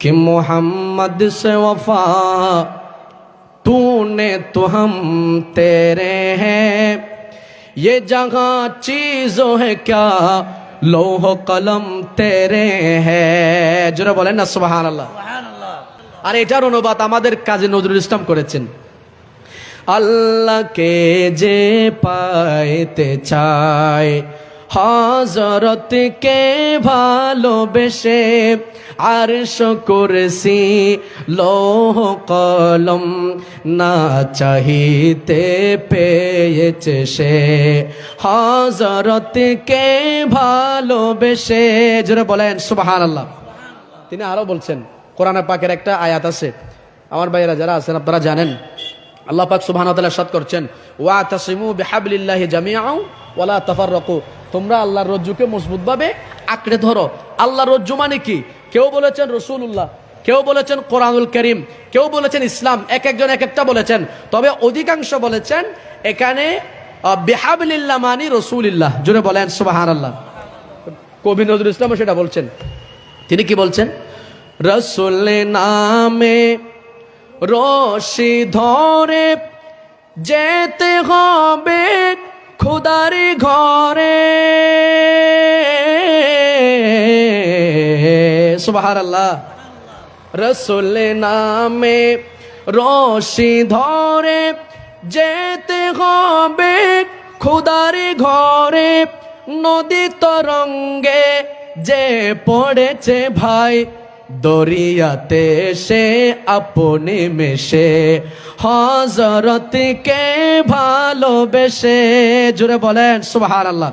कि मोहम्मद से वफा तूने तो हम तेरे हैं ये जगह चीजों है क्या लोह कलम तेरे हैं জোরে বলেন না সুবহানাল্লাহ আর এটার অনুবাদ আমাদের কাজী নজরুল ইসলাম করেছেন আল্লাহকে যে পাইতে চায় হজরতকে ভালোবেসে আর করেছি, লোহ কলম না চাহিতে পেয়েছে সে। হজরতকে ভালোবেসে, জোরে বলেন সুবাহান আল্লাহ তিনি আরও বলছেন, কোরআন পাকের একটা আয়াত আছে। আমার ভাইয়েরা যারা আছেন, আপনারা জানেন আল্লাহ পাক সুবহানাহু ওয়া তাআলা সাদ করছেন ওয়া তাসিমু বিহাবলিল্লাহি জামিআও ওয়ালা তাফাররাকু। তোমরা আল্লাহর রজ্জুকে মজবুতভাবে আঁকড়ে ধরো। আল্লাহর রজ্জু মানে কি? কেউ বলেছেন রাসূলুল্লাহ কেউ বলেছেন কোরআনুল করিম কেউ বলেছেন ইসলাম এক একজন এক একটা বলেছেন। তবে অধিকাংশ বলেছেন এখানে আহ, বিহাবলিল্লাহ মানে রসুলিল্লাহ। জুড়ে বলেন সুবহানাল্লাহ। কবি নজরুল ইসলামও সেটা বলছেন। তিনি কি বলছেন? রসুল নামে রশি ধরে যেতে হবে খুদারি ঘরে। সুবাহার আল্লাহ রসুল নামে রশি ধরে যেতে হবে খুদারি ঘরে। নদী তরঙ্গে যে পড়েছে ভাই দরিয়াতে সে আপনি মেশে হজরতকে ভালোবেসে। জুড়ে বলেন সুবাহ আল্লাহ